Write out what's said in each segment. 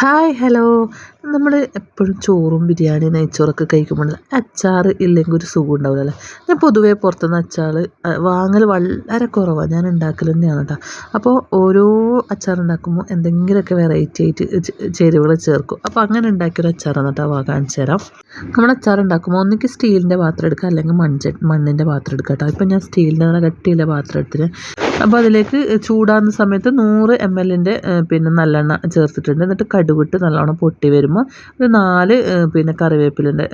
Hi hello. നമ്മൾ എപ്പോഴും ചോറും ബിരിയാണി നെയ്ച്ചോറൊക്കെ കഴിക്കുമ്പോൾ അച്ചാർ ഇല്ലെങ്കിൽ ഒരു സുഖം ഉണ്ടാവില്ലല്ലോ? ഞാൻ പൊതുവേ പുറത്തുനിന്ന് അച്ചാർ വാങ്ങൽ വളരെ കുറവാണ് ഞാൻ ഉണ്ടാക്കൽ തന്നെയാണ് കേട്ടോ. അപ്പോൾ ഓരോ അച്ചാർ ഉണ്ടാക്കുമ്പോൾ എന്തെങ്കിലുമൊക്കെ വെറൈറ്റി ആയിട്ട് ചേരുവകൾ ചേർക്കും. അപ്പോൾ അങ്ങനെ ഉണ്ടാക്കിയൊരു അച്ചാറാണ് കേട്ടോ വാ കാണിച്ചു തരാം. നമ്മൾ അച്ചാർ ഉണ്ടാക്കുമ്പോൾ ഒന്നിക്ക് സ്റ്റീലിന്റെ പാത്രം എടുക്കുക അല്ലെങ്കിൽ മൺച മണ്ണിന്റെ പാത്രം എടുക്കുക കേട്ടോ. ഇപ്പം ഞാൻ സ്റ്റീലിന്റെ നല്ല കട്ടിയുള്ള പാത്രം എടുത്തിട്ട് അപ്പോൾ അതിലേക്ക് ചൂടാകുന്ന സമയത്ത് നൂറ് എം എല്ലിന്റെ പിന്നെ നല്ലെണ്ണ ചേർത്തിട്ടുണ്ട്. എന്നിട്ട് കടുകിട്ട് നല്ലോണം പൊട്ടി വരുമ്പോൾ ഒരു നാല് പിന്നെ കറിവേപ്പിലിന്റെ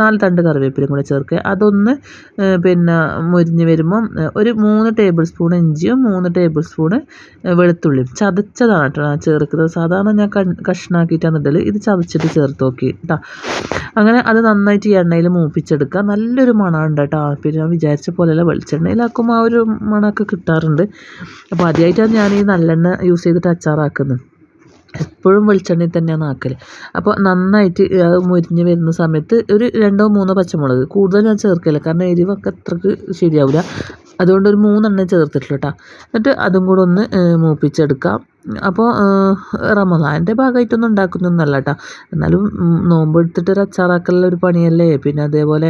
നാല് തണ്ട് കറിവേപ്പിലും കൂടെ ചേർക്കുക. അതൊന്ന് പിന്നെ മുരിഞ്ഞ് വരുമ്പം ഒരു മൂന്ന് ടേബിൾ സ്പൂൺ ഇഞ്ചിയും മൂന്ന് ടേബിൾ സ്പൂണ് വെളുത്തുള്ളിയും. ചതച്ചതാണ് കേട്ടോ ചേർക്കുന്നത്. സാധാരണ ഞാൻ കഷ്ണാക്കിയിട്ടാണ് ഇടൽ ഇത് ചതച്ചിട്ട് ചേർത്ത് നോക്കി അങ്ങനെ അത് നന്നായിട്ട് ഈ എണ്ണയിൽ മൂപ്പിച്ചെടുക്കുക. നല്ലൊരു മണമുണ്ട് കേട്ടോ പിന്നെ ഞാൻ വിചാരിച്ച പോലെയല്ല വെളിച്ചെണ്ണയിലാക്കുമ്പോൾ ആ ഒരു മണമൊക്കെ കിട്ടാറുണ്ട്. അപ്പോൾ ആദ്യമായിട്ടാണ് ഞാൻ ഈ നല്ലെണ്ണ യൂസ് ചെയ്തിട്ട് അച്ചാറാക്കുന്നത്. എപ്പോഴും വെളിച്ചെണ്ണയിൽ തന്നെയാണ് ആക്കൽ അപ്പോൾ നന്നായിട്ട് മുരിഞ്ഞ് വരുന്ന സമയത്ത് ഒരു രണ്ടോ മൂന്നോ പച്ചമുളക്. കൂടുതൽ ഞാൻ ചേർക്കില്ല. കാരണം എരിവൊക്കെ അത്രയ്ക്ക് ശരിയാവില്ല അതുകൊണ്ട് ഒരു മൂന്നെണ്ണം ചേർത്തിട്ടുള്ളൂ കേട്ടോ എന്നിട്ട് അതും കൂടെ ഒന്ന് മൂപ്പിച്ചെടുക്കാം. അപ്പോൾ റമദാന്റെ ഭാഗമായിട്ടൊന്നും ഉണ്ടാക്കുന്നൊന്നുമല്ല കേട്ടോ എന്നാലും നോമ്പ് എടുത്തിട്ട് ഒരു അച്ചാറാക്കലുള്ള ഒരു പണിയല്ലേ? പിന്നെ അതേപോലെ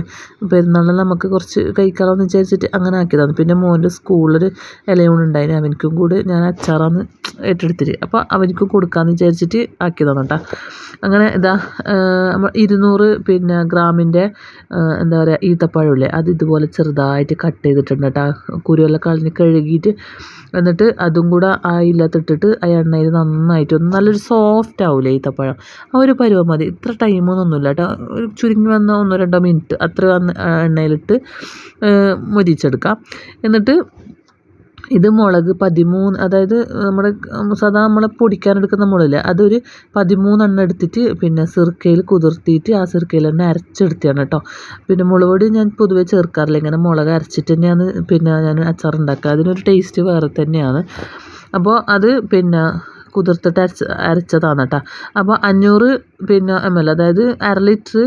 പെരുന്നാളിൽ നമുക്ക് കുറച്ച് കഴിക്കാമെന്ന് വിചാരിച്ചിട്ട് അങ്ങനെ ആക്കിയതാണ്. പിന്നെ മോന്റെ സ്കൂളിൽ ഇലയൂണുണ്ടായിന് അവനക്കും കൂടി ഞാൻ അച്ചാറാന്ന് ഏറ്റെടുത്തിട്ട് അപ്പോൾ അവനിക്കും കൊടുക്കാമെന്ന് വിചാരിച്ചിട്ട് ആക്കിയതാണ് കേട്ടോ അങ്ങനെ ഇതാ ഇരുന്നൂറ് പിന്നെ ഗ്രാമിന്റെ എന്താ പറയുക ഈത്തപ്പഴമില്ലേ അത് ഇതുപോലെ ചെറുതായിട്ട് കട്ട് ചെയ്തിട്ടുണ്ട് കേട്ടോ കുരുവെല്ലാം കളഞ്ഞ് കഴുകിയിട്ട് എന്നിട്ട് അതും കൂടെ ആ ആ എണ്ണയിൽ നന്നായിട്ട് നല്ലൊരു സോഫ്റ്റ് ആവില്ലേ ഈത്തപ്പഴം. ആ ഒരു പരുവം മതി. ഇത്ര ടൈമൊന്നുമില്ല കേട്ടോ ചുരുങ്ങി വന്ന ഒന്നോ രണ്ടോ മിനിറ്റ് അത്ര എണ്ണയിലിട്ട് മൊരിച്ചെടുക്കാം. എന്നിട്ട് ഇത് മുളക് പതിമൂന്ന് അതായത് നമ്മുടെ സാധാ നമ്മളെ പൊടിക്കാനെടുക്കുന്ന മുളകില്ലേ അതൊരു പതിമൂന്നെണ്ണം എടുത്തിട്ട് പിന്നെ സിർക്കയിൽ കുതിർത്തിയിട്ട് ആ സിർക്കയിൽ തന്നെ അരച്ചെടുത്തതാണ് കേട്ടോ പിന്നെ മുളക് പൊടി ഞാൻ പൊതുവെ ചേർക്കാറില്ല. ഇങ്ങനെ മുളക് അരച്ചിട്ട് തന്നെയാണ് പിന്നെ ഞാൻ അച്ചാർ ഉണ്ടാക്കുക അതിനൊരു ടേസ്റ്റ് വേറെ തന്നെയാണ്. അപ്പോൾ അത് പിന്നെ കുതിർത്തിട്ട് അരച്ച് അരച്ചതാണ് കേട്ടോ അപ്പോൾ അഞ്ഞൂറ് പിന്നെ എം എൽ അതായത് അര ലിറ്റർ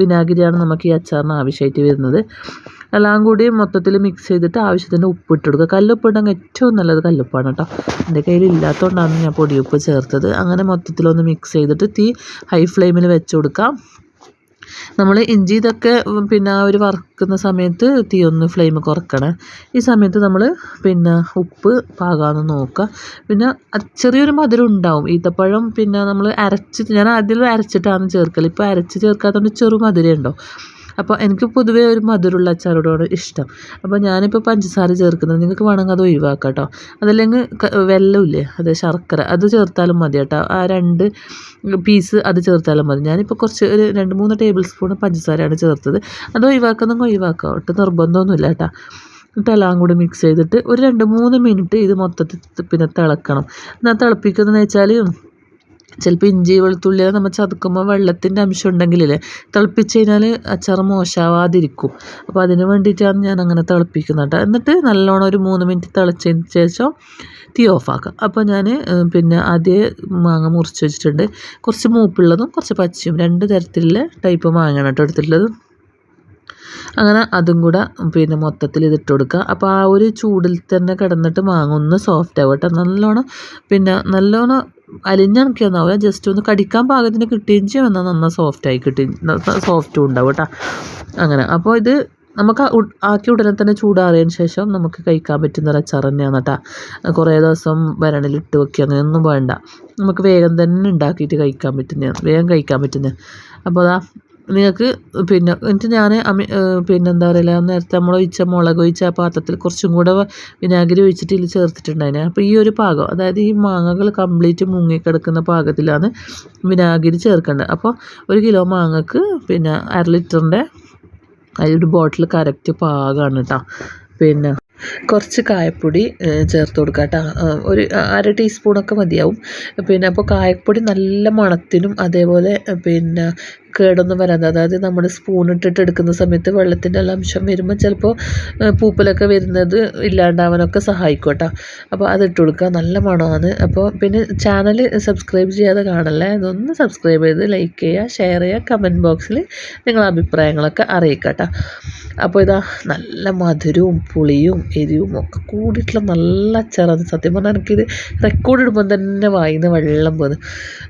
വിനാഗിരിയാണ് നമുക്ക് ഈ അച്ചാറിന് ആവശ്യമായിട്ട് വരുന്നത്. എല്ലാം കൂടി മൊത്തത്തിൽ മിക്സ് ചെയ്തിട്ട് ആവശ്യത്തിന് ഉപ്പ് ഇട്ട് കൊടുക്കുക ഇടാൻ ഏറ്റവും നല്ലത് കല്ലുപ്പാണ് കേട്ടോ എന്റെ കയ്യിൽ ഇല്ലാത്തതുകൊണ്ടാണ് ഞാൻ പൊടിയുപ്പ് ചേർത്തത്. അങ്ങനെ മൊത്തത്തിലൊന്ന് മിക്സ് ചെയ്തിട്ട് തീ ഹൈ ഫ്ലെയിമിൽ വെച്ച് കൊടുക്കാം നമ്മൾ ഇഞ്ചി ഇതൊക്കെ പിന്നെ ഒരു വറുക്കുന്ന സമയത്ത് തീ ഒന്ന് ഫ്ലെയിം കുറക്കണേ. ഈ സമയത്ത് നമ്മൾ പിന്നെ ഉപ്പ് പാകാമെന്ന് നോക്കുക പിന്നെ ചെറിയൊരു മധുരം ഉണ്ടാവും. ഈത്തപ്പഴം പിന്നെ നമ്മൾ അരച്ച് ഞാൻ ആദ്യം അരച്ചിട്ടാണ് ചേർക്കൽ ഇപ്പോൾ അരച്ച് ചേർക്കാത്തതുകൊണ്ട് ചെറു മധുരം ഉണ്ടോ? അപ്പോൾ എനിക്ക് പൊതുവേ ഒരു മധുരമുള്ള അച്ചാറോടാണ് ഇഷ്ടം. അപ്പോൾ ഞാനിപ്പോൾ പഞ്ചസാര ചേർക്കുന്നത് നിങ്ങൾക്ക് വേണമെങ്കിൽ അത് ഒഴിവാക്കാം കേട്ടോ അതല്ലെങ്കിൽ വെല്ലമില്ലേ അത് ശർക്കര. അത് ചേർത്താലും മതി കേട്ടോ. ആ രണ്ട് പീസ് അത് ചേർത്താലും മതി. ഞാനിപ്പോൾ കുറച്ച് ഒരു രണ്ട് മൂന്ന് ടേബിൾ സ്പൂൺ പഞ്ചസാരയാണ് ചേർത്തത്. അത് ഒഴിവാക്കുന്നെങ്കിൽ ഒഴിവാക്കാം. ഒട്ടും നിർബന്ധമൊന്നുമില്ല കേട്ടോ. എന്നിട്ട് കൂടി മിക്സ് ചെയ്തിട്ട് ഒരു രണ്ട് മൂന്ന് മിനിറ്റ് ഇത് മൊത്തത്തിൽ പിന്നെ തിളക്കണം. എന്നാൽ തിളപ്പിക്കുന്നതെന്ന് വെച്ചാൽ ചിലപ്പോൾ ഇഞ്ചി വെളുത്തുള്ളി നമ്മൾ ചതുക്കുമ്പോൾ വെള്ളത്തിന്റെ അംശം ഉണ്ടെങ്കിലല്ലേ തിളപ്പിച്ച് കഴിഞ്ഞാൽ അച്ചാർ മോശമാവാതിരിക്കും. അപ്പോൾ അതിന് വേണ്ടിയിട്ടാണ് ഞാൻ അങ്ങനെ തിളപ്പിക്കുന്നത് കേട്ടോ. എന്നിട്ട് നല്ലോണം ഒരു മൂന്ന് മിനിറ്റ് തിളച്ചതിന് ശേഷം തീ ഓഫാക്കാം അപ്പോൾ ഞാൻ പിന്നെ ആദ്യം മാങ്ങ മുറിച്ച് വെച്ചിട്ടുണ്ട്. കുറച്ച് മൂപ്പുള്ളതും കുറച്ച് പച്ചയും രണ്ട് തരത്തിലുള്ള ടൈപ്പ് മാങ്ങയാണ് കേട്ടോ എടുത്തിട്ടുള്ളത്. അങ്ങനെ അതും കൂടെ പിന്നെ മൊത്തത്തിൽ ഇതിട്ട് കൊടുക്കുക. അപ്പോൾ ആ ഒരു ചൂടിൽ തന്നെ കിടന്നിട്ട് മാങ്ങ ഒന്ന് സോഫ്റ്റ് ആവും കേട്ടോ. നല്ലോണം പിന്നെ നല്ലോണം അലിഞ്ഞണക്കിയൊന്നാവില്ല ജസ്റ്റ് ഒന്ന് കടിക്കാൻ പാകത്തിന് കിട്ടുകയും ചെയ്യും. എന്നാൽ നന്നായി സോഫ്റ്റായി കിട്ടി സോഫ്റ്റും ഉണ്ടാവും കേട്ടോ. അങ്ങനെ. അപ്പോൾ ഇത് നമുക്ക് ആക്കി ഉടനെ തന്നെ ചൂടാറിയതിന് ശേഷം നമുക്ക് കഴിക്കാൻ പറ്റുന്ന ഒരു അച്ചാർ തന്നെയാണ് കേട്ടോ. കുറേ ദിവസം വരണിലിട്ട് വെക്കുക. അങ്ങനെയൊന്നും വേണ്ട. നമുക്ക് വേഗം തന്നെ ഉണ്ടാക്കിയിട്ട് കഴിക്കാൻ പറ്റുന്നതാണ് വേഗം കഴിക്കാൻ പറ്റുന്നത് അപ്പോൾ അതാ നിങ്ങൾക്ക് പിന്നെ എന്നിട്ട് ഞാൻ അമി പിന്നെന്താ പറയുക നേരത്തെ നമ്മൾ ഒഴിച്ച മുളക് ഒഴിച്ച ആ പാത്രത്തിൽ കുറച്ചും കൂടെ വിനാഗിരി ഒഴിച്ചിട്ട് ഇതിൽ ചേർത്തിട്ടുണ്ടായിരുന്നു അപ്പോൾ ഈ ഒരു പാകം അതായത് ഈ മാങ്ങകൾ കംപ്ലീറ്റ് മുങ്ങിക്കിടക്കുന്ന പാകത്തിലാണ് വിനാഗിരി ചേർക്കേണ്ടത്. അപ്പോൾ ഒരു കിലോ മാങ്ങക്ക് പിന്നെ അര ലിറ്ററിന്റെ അതിലൊരു ബോട്ടിൽ കറക്റ്റ് പാകമാണ് കേട്ടോ പിന്നെ കുറച്ച് കായപ്പൊടി ചേർത്ത് കൊടുക്കുക കേട്ടോ ഒരു അര ടീസ്പൂണൊക്കെ മതിയാവും. പിന്നെ അപ്പോൾ കായപ്പൊടി നല്ല മണത്തിനും അതേപോലെ പിന്നെ കേടൊന്നും വരാതെ. അതായത് നമ്മൾ സ്പൂൺ ഇട്ടിട്ട് എടുക്കുന്ന സമയത്ത് വെള്ളത്തിന്റെ അംശം വരുമ്പോൾ ചിലപ്പോൾ പൂപ്പലൊക്കെ വരുന്നത് ഇല്ലാണ്ടാവാനൊക്കെ സഹായിക്കും കേട്ടോ അപ്പോൾ അതിട്ട് കൊടുക്കുക നല്ല മണമാണ്. അപ്പോൾ പിന്നെ ചാനൽ സബ്സ്ക്രൈബ് ചെയ്യാതെ കാണല്ലേ? അതൊന്ന് സബ്സ്ക്രൈബ് ചെയ്ത് ലൈക്ക് ചെയ്യുക ഷെയർ ചെയ്യുക കമന്റ് ബോക്സിൽ നിങ്ങളുടെ അഭിപ്രായങ്ങളൊക്കെ അറിയിക്കട്ടോ. കേട്ടോ അപ്പോൾ ഇതാ നല്ല മധുരവും പുളിയും എരിവും ഒക്കെ കൂടിയിട്ടുള്ള നല്ല അച്ചാറാണ്. സത്യം പറഞ്ഞാൽ എനിക്കിത് റെക്കോർഡ് ഇടുമ്പോൾ തന്നെ വായിന്ന് വെള്ളം പോകുന്നത്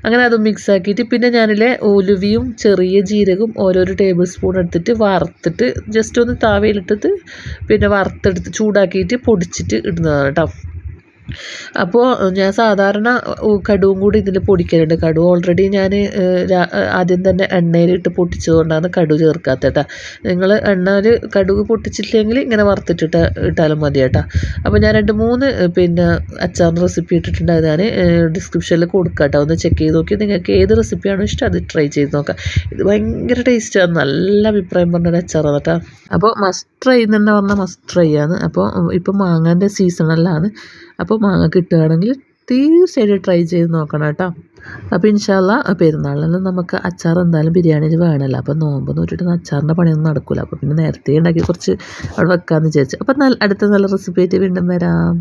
അങ്ങനെ അത് മിക്സ് ആക്കിയിട്ട് പിന്നെ ഞാനിലെ ഉലുവിയും ചെറിയ ജീരകം ഓരോരോ ടേബിൾ സ്പൂൺ എടുത്തിട്ട് വറുത്തിട്ട് ജസ്റ്റ് ഒന്ന് താവയിലിട്ടിട്ട് പിന്നെ വറുത്തെടുത്ത് ചൂടാക്കിയിട്ട് പൊടിച്ചിട്ട് ഇടുന്നതാണ് കേട്ടോ അപ്പോൾ ഞാൻ സാധാരണ കടുകും കൂടി ഇതിൽ പൊടിക്കലുണ്ട്. കടു ഓൾറെഡി ഞാൻ ആദ്യം തന്നെ എണ്ണയിലിട്ട് പൊട്ടിച്ചതുകൊണ്ടാണ് കടു ചേർക്കാത്തത് കേട്ടോ. നിങ്ങൾ എണ്ണയിൽ കടുക് പൊട്ടിച്ചില്ലെങ്കിൽ ഇങ്ങനെ വറുത്തിട്ടിട്ട് ഇട്ടാലും മതി കേട്ടോ. അപ്പോൾ ഞാൻ രണ്ട് മൂന്ന് പിന്നെ അച്ചാറിന്റെ റെസിപ്പി ഇട്ടിട്ടുണ്ട്. ഞാൻ ഡിസ്ക്രിപ്ഷനിൽ കൊടുക്കാം കേട്ടോ. ഒന്ന് ചെക്ക് ചെയ്ത് നോക്കി നിങ്ങൾക്ക് ഏത് റെസിപ്പിയാണോ ഇഷ്ടം അത് ട്രൈ ചെയ്ത് നോക്കാം. ഇത് ഭയങ്കര ടേസ്റ്റാണ് നല്ല അഭിപ്രായം പറഞ്ഞൊരു അച്ചാറാണ് കേട്ടോ. അപ്പോൾ മസ്റ്റ് ട്രൈ എന്ന് തന്നെ പറഞ്ഞാൽ മസ്റ്റ് ട്രൈ ആണ്. അപ്പോൾ ഇപ്പോൾ മാങ്ങാന്റെ സീസണെല്ലാം അപ്പോൾ മാങ്ങ കിട്ടുകയാണെങ്കിൽ തീർച്ചയായിട്ടും ട്രൈ ചെയ്ത് നോക്കണം കേട്ടോ. അപ്പോൾ ഇൻഷാല്ല പെരുന്നാളിലും നമുക്ക് അച്ചാർ എന്തായാലും ബിരിയാണിയിൽ വേണമല്ലോ. അപ്പോൾ നോമ്പ് നോറ്റിട്ട് അച്ചാറിന്റെ പണിയൊന്നും നടക്കില്ല അപ്പോൾ പിന്നെ നേരത്തെ ഉണ്ടാക്കി കുറച്ച് അവിടെ വെക്കാമെന്ന് വിചാരിച്ചു. അപ്പോൾ അടുത്ത നല്ല റെസിപ്പി ആയിട്ട് വീണ്ടും വരാം.